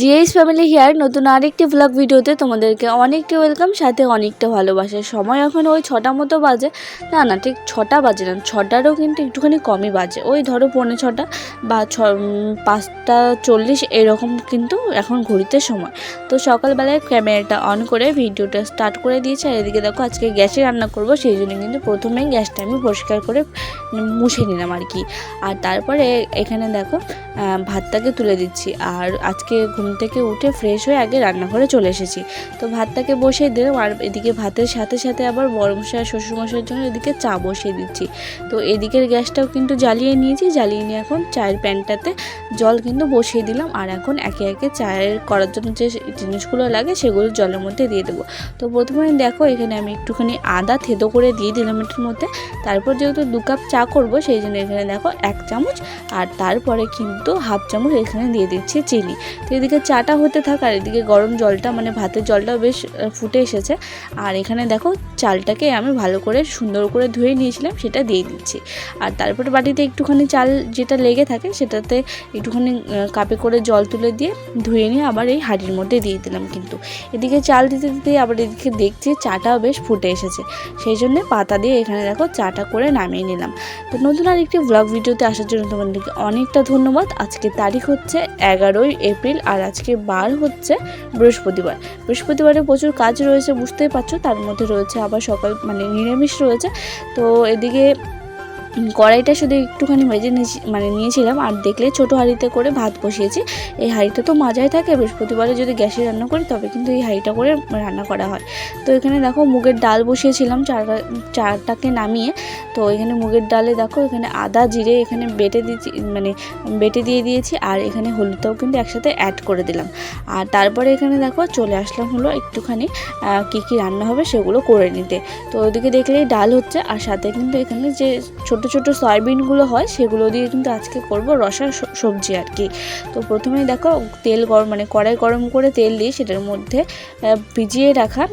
GS family hair নতুন আরেকটি blog ভিডিওতে তোমাদেরকে অনেকটা ওয়েলকাম সাথে অনেকটা ভালোবাসে। সময় এখন ওই ছটা মতো বাজে। না না, ঠিক ছটা বাজে না, ছটারও কিন্তু একটুখানি কমই বাজে। ওই ধরো পৌনে ছটা বা ছ পাঁচটা চল্লিশ এরকম কিন্তু এখন ঘড়িতে সময়। তো সকালবেলায় ক্যামেরাটা অন করে ভিডিওটা স্টার্ট করে দিয়েছে। আর এদিকে দেখো আজকে গ্যাসে রান্না করব, সেই জন্য কিন্তু প্রথমেই গ্যাসটা আমি পরিষ্কার করে মুছে নিলাম আর কি। আর তারপরে এখানে দেখো ভাতটাকে তুলে দিচ্ছি। আর আজকে ঘুম থেকে উঠে ফ্রেশ হয়ে আগে রান্নাঘরে চলে এসেছি। তো ভাতটাকে বসিয়ে দিলাম, আর এদিকে ভাতের সাথে সাথে আবার বড় মশাই আর শ্বশুরমশাইয়ের জন্য এদিকে চা বসিয়ে দিচ্ছি। তো এদিকের গ্যাসটাও কিন্তু জ্বালিয়ে নিয়েছি, জ্বালিয়ে নিয়ে এখন চায়ের প্যানটাতে জল কিন্তু বসিয়ে দিলাম, আর এখন একে একে চায়ের করার জন্য যে জিনিসগুলো লাগে সেগুলো জলের মধ্যে দিয়ে দেবো। তো প্রথমে দেখো এখানে আমি একটুখানি আদা থেতো করে দিয়ে দিলাম এটার মধ্যে, তারপর যেহেতু দু কাপ চা করব সেই জন্য এখানে দেখো এক চামচ, আর তারপরে কিন্তু হাফ চামচ এখানে দিয়ে দিচ্ছি চিনি। তো এদিকে চাটা হতে থাক আর এদিকে গরম জলটা মানে ভাতের জলটাও বেশ ফুটে এসেছে। আর এখানে দেখো চালটাকে আমি ভালো করে সুন্দর করে ধুয়ে নিয়েছিলাম, সেটা দিয়ে দিচ্ছি। আর তারপরে বাটিতে একটুখানি চাল যেটা লেগে থাকে, সেটাতে একটুখানি কাপে করে জল তুলে দিয়ে ধুয়ে নিয়ে আবার এই হাঁড়ির মধ্যে দিয়ে দিলাম কিন্তু। এদিকে চাল দিতে দিতে আবার এদিকে দেখছি চাটাও বেশ ফুটে এসেছে। সেই জন্য পাতা দিয়ে এখানে দেখো চাটা করে নামিয়ে নিলাম। তো নতুন আর একটি ব্লগ ভিডিওতে আসার জন্য তোমাদেরকে অনেকটা ধন্যবাদ। আজকে তারিখ হচ্ছে এগারোই এপ্রিল আর আজকে বার হচ্ছে বৃহস্পতিবার। বৃহস্পতিবারে প্রচুর কাজ রয়েছে, বুঝতেই পারছ। তার মধ্যে রয়েছে আবার সকাল মানে নিরামিষ রয়েছে। তো এদিকে কড়াইটা শুধু একটুখানি ভেজে মানে নিয়েছিলাম, আর দেখলে ছোটো হাঁড়িতে করে ভাত বসিয়েছি। এই হাঁড়িটা তো মাজাই থাকে, বৃহস্পতিবারে যদি গ্যাসে রান্না করি তবে কিন্তু এই হাঁড়িটা করে রান্না করা হয়। তো এখানে দেখো মুগের ডাল বসিয়েছিলাম চারটা চারটাকে নামিয়ে। তো এখানে মুগের ডালে দেখো এখানে আদা, জিরে এখানে বেটে দিয়েছি মানে বেটে দিয়ে দিয়েছি, আর এখানে হলুদটাও কিন্তু একসাথে অ্যাড করে দিলাম। আর তারপরে এখানে দেখো চলে আসলাম হলো একটুখানি কী কী রান্না হবে সেগুলো করে নিতে। তো ওদিকে দেখলেই ডাল হচ্ছে, আর সাথে কিন্তু এখানে যে ছোট ছোট সয়াবিনগুলো হয়, সেগুলো দিয়ে কিন্তু আজকে করব রসা সবজি আর কি। তো প্রথমে দেখো তেল গরম মানে কড়াই গরম করে তেল দিয়ে সেটার মধ্যে ভিজিয়ে রাখা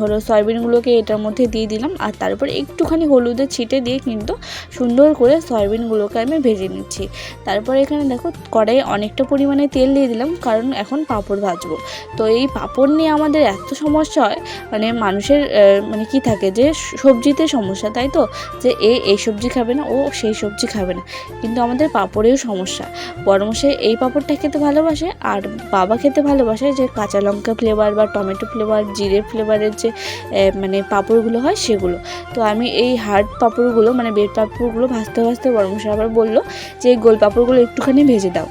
হলো সয়াবিনগুলোকে এটার মধ্যে দিয়ে দিলাম আর তারপর একটুখানি হলুদের ছিটে দিয়ে কিন্তু সুন্দর করে সয়াবিনগুলোকে আমি ভেজে নিচ্ছি। তারপর এখানে দেখো কড়াইয়ে অনেকটা পরিমাণে তেল দিয়ে দিলাম কারণ এখন পাঁপড় ভাজবো। তো এই পাঁপড় নিয়ে আমাদের এত সমস্যা হয় মানে মানুষের মানে কি থাকে যে সবজিতে সমস্যা, তাই তো? যে এ এই সবজি খাবে না, ও সেই সবজি খাবে না। কিন্তু আমাদের পাঁপড়েও সমস্যা। বড়মশাই এই পাঁপড়টা খেতে ভালোবাসে আর বাবা খেতে ভালোবাসে যে কাঁচা লঙ্কা ফ্লেভার বা টমেটো ফ্লেভার জিরে ফ্লেভারের যে মানে পাঁপড়গুলো হয় সেগুলো। তো আমি এই হার্ড পাঁপড়গুলো মানে বেড পাঁপড়গুলো ভাজতে ভাজতে বড়মশাই আবার বলল যে, এই গোল পাঁপড়গুলো একটুখানি ভেজে দাও।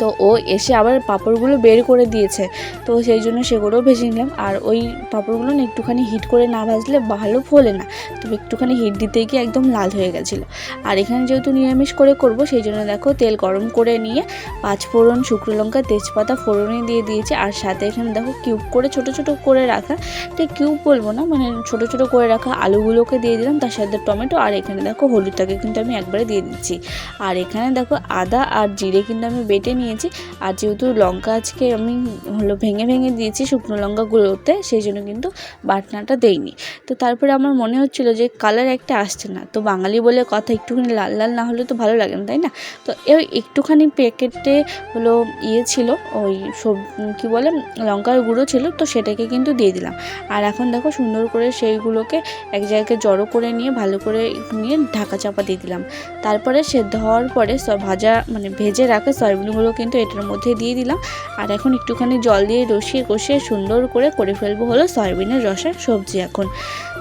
তো ও এসে আবার পাঁপড়গুলো বের করে দিয়েছে। তো সেই জন্য সেগুলোও ভেজে নিলাম। আর ওই পাঁপড়গুলো না একটুখানি হিট করে না ভাজলে ভালো ফোলে না। তো একটুখানি হিট দিতে গিয়ে একদম লাল হয়ে গেছিল। আর এখানে যেহেতু নিরামিষ করে করব, সেই জন্য দেখো তেল গরম করে নিয়ে পাঁচ ফোড়ন শুকনো লঙ্কা, তেজপাতা ফোড়নে দিয়ে দিয়েছি। আর সাথে এখানে দেখো কিউব করে ছোট ছোট করে রাখা। ঠিক কিউব বলব না মানে ছোট ছোট করে রাখা আলুগুলোকে দিয়ে দিলাম। তার সাথে টমেটো আর এখানে দেখো হলুদটাকে কিন্তু আমি একবারে দিয়ে দিচ্ছি। আর এখানে দেখো আদা আর জিরে কিন্তু আমি বেটে নিয়েছি। আর যেহেতু লঙ্কা আজকে আমি হলো ভেঙে ভেঙে দিয়েছি শুকনো লঙ্কাগুলোতে, সেই জন্য কিন্তু বাটনাটা দেইনি। তো তারপরে আমার মনে হচ্ছিল যে কালার একটা আসছে না। তো বাঙালি বলে কথা একটুখানি লাল লাল না হলে তো ভালো লাগে না, তাই না? তো এই একটুখানি প্যাকেটে হলো ইয়ে ছিল, ওই সব, কী বলে, লঙ্কার গুঁড়ো ছিল, তো সেটাকে কিন্তু দিয়ে দিলাম। আর এখন দেখো সুন্দর করে সেইগুলোকে এক জায়গায় জড়ো করে নিয়ে, ভালো করে নিয়ে ঢাকা চাপা দিয়ে দিলাম। তারপরে সেদ্ধ হওয়ার পরে সব ভাজা মানে ভেজে রাখা সয়াবিনগুলো কিন্তু এটার মধ্যে দিয়ে দিলাম। আর এখন একটুখানি জল দিয়ে রসিয়ে কষিয়ে সুন্দর করে করে ফেলব হলো সয়াবিনের রসার সবজি এখন।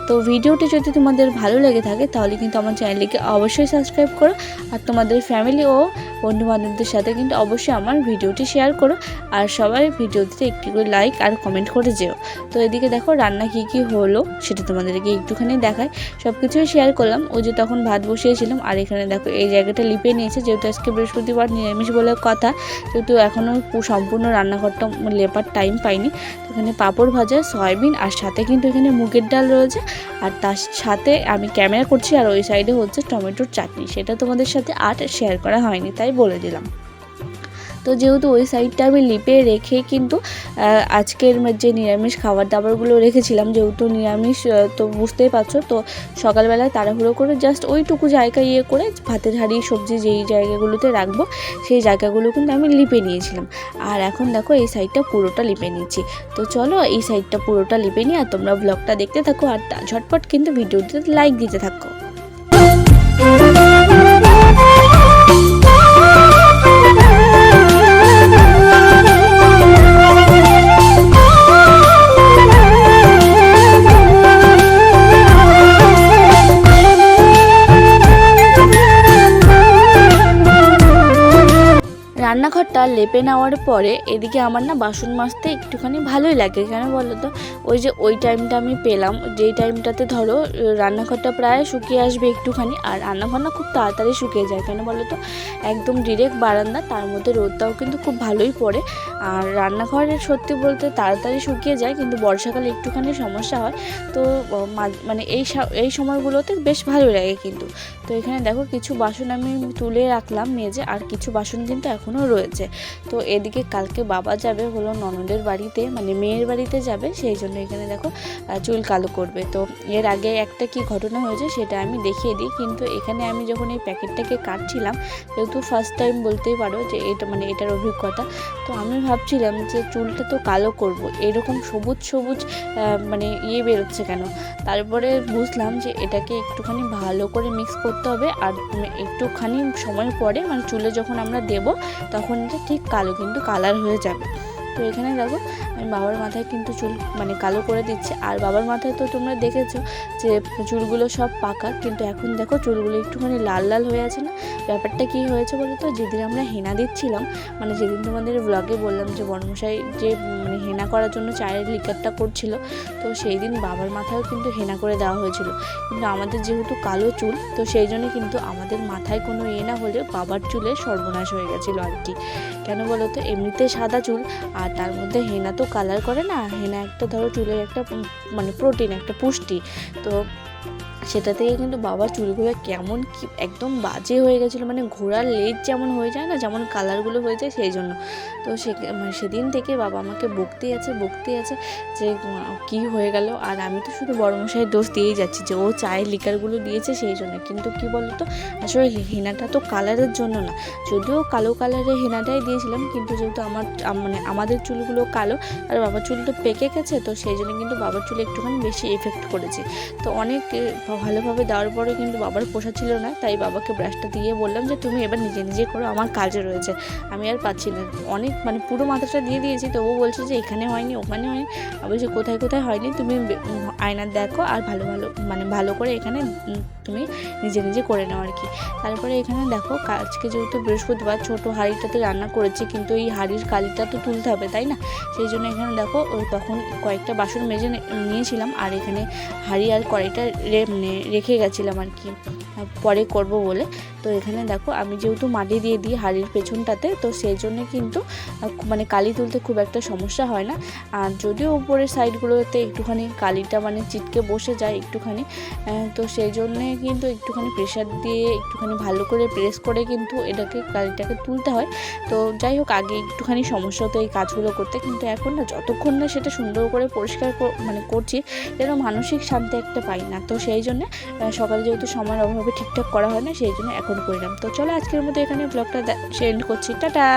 তো ভিডিওটি যদি তোমাদের ভালো লেগে থাকে তাহলে কিন্তু আমার চ্যানেলটিকে অবশ্যই সাবস্ক্রাইব করো। আর তোমাদের ফ্যামিলি ও বন্ধু বান্ধবদের সাথে কিন্তু অবশ্যই আমার ভিডিওটি শেয়ার করো আর সবাই ভিডিওটিতে একটি করে লাইক আর কমেন্ট করে যেও। তো এদিকে দেখো রান্না কী কী হলো সেটা তোমাদেরকে একটুখানি দেখায় সব কিছুই শেয়ার করলাম। ওই যে তখন ভাত বসিয়েছিলাম আর এখানে দেখো এই জায়গাটা লিপে নিয়েছে যেহেতু আজকে বৃহস্পতিবার নিরামিষ বলে কথা। যেহেতু এখনও সম্পূর্ণ রান্নাঘরটা লেপার টাইম পাইনি। এখানে পাঁপড় ভাজা, সয়াবিন আর সাথে কিন্তু এখানে মুগের ডাল রয়েছে। আর তার সাথে আমি ক্যামেরা করছি আর ওই সাইডে হচ্ছে টমেটোর চাটনি। সেটা তোমাদের সাথে আর শেয়ার করা হয়নি, তাই বলে দিলাম। তো যেহেতু ওই সাইডটা আমি লিপে রেখে কিন্তু আজকের যে নিরামিষ খাবার দাবারগুলো রেখেছিলাম, যেহেতু নিরামিষ তো বুঝতেই পারছ, তো সকালবেলায় তাড়াহুড়ো করে জাস্ট ওইটুকু জায়গা ইয়ে করে ভাতের হাঁড়ি, সবজি যেই জায়গাগুলোতে রাখব, সেই জায়গাগুলো কিন্তু আমি লিপে নিয়েছিলাম। আর এখন দেখো এই সাইডটা পুরোটা লিপে নিচ্ছি। তো চলো এই সাইডটা পুরোটা লিপে নিয়ে আর তোমরা ব্লগটা দেখতে থাকো আর ঝটপট কিন্তু ভিডিওতে লাইক দিতে থাকো। রান্নাঘরটা লেপে নেওয়ার পরে এদিকে আমার না বাসন মাজতে একটুখানি ভালোই লাগে। কেন বলো তো? ওই যে ওই টাইমটা আমি পেলাম, যেই টাইমটাতে ধরো, রান্নাঘরটা প্রায় শুকিয়ে আসবে একটুখানি আর রান্নাঘর না খুব তাড়াতাড়ি শুকিয়ে যায়। কেন বলো তো? একদম ডিরেক্ট বারান্দা, তার মধ্যে রোদটাও কিন্তু খুব ভালোই পড়ে। আর রান্নাঘরে সত্যি বলতে তাড়াতাড়ি শুকিয়ে যায়, কিন্তু বর্ষাকালে একটুখানি সমস্যা হয়। তো মানে এই এই সময়গুলোতে বেশ ভালো লাগে কিন্তু। তো এখানে দেখো, কিছু বাসন আমি তুলে রাখলাম মেজে, আর কিছু বাসন কিন্তু এখনও রয়েছে। তো এদিকে কালকে বাবা যাবে হলো ননদের বাড়িতে মানে মেয়ের বাড়িতে যাবে, সেই জন্য এখানে দেখো চুল কালো করবে। তো এর আগে একটা কি ঘটনা হয়েছে সেটা আমি দেখিয়ে দিই, কিন্তু এখানে আমি যখন এই প্যাকেটটাকে কাটছিলাম, যেহেতু ফার্স্ট টাইম বলতেই পারো যে এটা মানে এটার অভিজ্ঞতা, তো আমি ভাবছিলাম যে চুলটা তো কালো করব, এরকম সবুজ সবুজ মানে ইয়ে বেরোচ্ছে কেন? তারপরে বুঝলাম যে এটাকে একটুখানি ভালো করে মিক্স করতে হবে, আর একটুখানি সময় পরে মানে চুলে যখন আমরা দেব তখন এটা ঠিক কালো কিন্তু কালার হয়ে যাবে। তো এখানে দেখো আমি বাবার মাথায় কিন্তু চুল মানে কালো করে দিচ্ছে। আর বাবার মাথায় তো তোমরা দেখেছ যে চুলগুলো সব পাকা, কিন্তু এখন দেখো চুলগুলো একটুখানি লাল লাল হয়ে আছে না? ব্যাপারটা কি হয়েছে বলো তো যেদিন আমরা হেনা দিচ্ছিলাম মানে যেদিন তোমাদের ব্লগে বললাম যে বর্মশাই যে মানে হেনা করার জন্য চায়ের লিকারটা করছিল, তো সেই দিন বাবার মাথায়ও কিন্তু হেনা করে দেওয়া হয়েছিল। কিন্তু আমাদের যেহেতু কালো চুল, তো সেই জন্য কিন্তু আমাদের মাথায় কোনো ইয়ে না হলেও বাবার চুলে সর্বনাশ হয়ে গেছিল আর কি। কেন বলো তো এমনিতে সাদা চুল, আর তার মধ্যে হেনা তো কালার করে না হেনা একটা ধরো চুলের একটা মানে প্রোটিন একটা পুষ্টি। তো সেটা থেকে কিন্তু বাবার চুলগুলো কেমন কি একদম বাজে হয়ে গেছিল মানে ঘোড়ার লেজ যেমন হয়ে যায় না, যেমন কালারগুলো হয়ে যায় সেই জন্য। তো সে মানে সেদিন থেকে বাবা আমাকে বকতেই আছে বকতেই আছে যে কি হয়ে গেল? আর আমি তো শুধু বড় মশাইয়ের দোষ দিয়েই যাচ্ছি যে, ও চায়ের লিকারগুলো দিয়েছে সেই জন্য। কিন্তু কি বলতো, আসলে হেনাটা তো কালারের জন্য না। যদিও কালো কালারের হেনাটাই দিয়েছিলাম, কিন্তু যেহেতু আমার মানে আমাদের চুলগুলো কালো, আর বাবার চুল তো পেকে গেছে, তো সেই জন্য কিন্তু বাবার চুল একটুখানি বেশি এফেক্ট করেছে। তো অনেক ভালোভাবে দেওয়ার পরে কিন্তু বাবার পোষা ছিল না, তাই বাবাকে ব্রাশটা দিয়ে বললাম যে, তুমি এবার নিজে নিজে করো, আমার কাজে রয়েছে। আমি আর পাচ্ছি না। অনেক মানে পুরো মাথাটা দিয়ে দিয়েছি, তবুও বলছে যে, এখানে হয়নি, ওখানে হয়নি। বলছি, কোথায় কোথায় হয়নি? তুমি আয়নার দেখো আর ভালো ভালো মানে ভালো করে এখানে তুমি নিজে নিজে করে নাও আর কি। তারপরে এখানে দেখো, আজকে যেহেতু বৃহস্পতিবার, ছোটো হাঁড়িটাতে রান্না করেছি, কিন্তু এই হাঁড়ির কালিটা তো তুলতে হবে, তাই না? সেই জন্য এখানে দেখো তখন কয়েকটা বাসন মেজে নিয়েছিলাম, আর এখানে হাঁড়ি আর কড়াইটা মানে রেখে গেছিলাম আর কি পরে করব বলে। তো এখানে দেখো, আমি যেহেতু মাটি দিয়ে দিই হাঁড়ির পেছনটাতে, তো সেই জন্যে কিন্তু মানে কালি তুলতে খুব একটা সমস্যা হয় না। আর যদিও উপরের সাইডগুলোতে একটুখানি কালিটা মানে চিটকে বসে যায় একটুখানি তো সেই জন্যে কিন্তু একটুখানি প্রেশার দিয়ে একটুখানি ভালো করে প্রেস করে কিন্তু এটাকে, কালিটাকে তুলতে হয়। তো যাই হোক, আগে একটুখানি সমস্যা হতো এই কাজগুলো করতে, কিন্তু এখন না যতক্ষণ না সেটা সুন্দর করে পরিষ্কার কর- মানে করছি, যেন মানসিক শান্তি একটা পাই না। তো সেই জন্য সকালে যেহেতু সময়ের অভাবে ঠিকঠাক করা হয় না, সেই জন্য এখন করিলাম। তো চলো আজকের মতো এখানে ব্লগটা সেন্ড করছি। টাটা!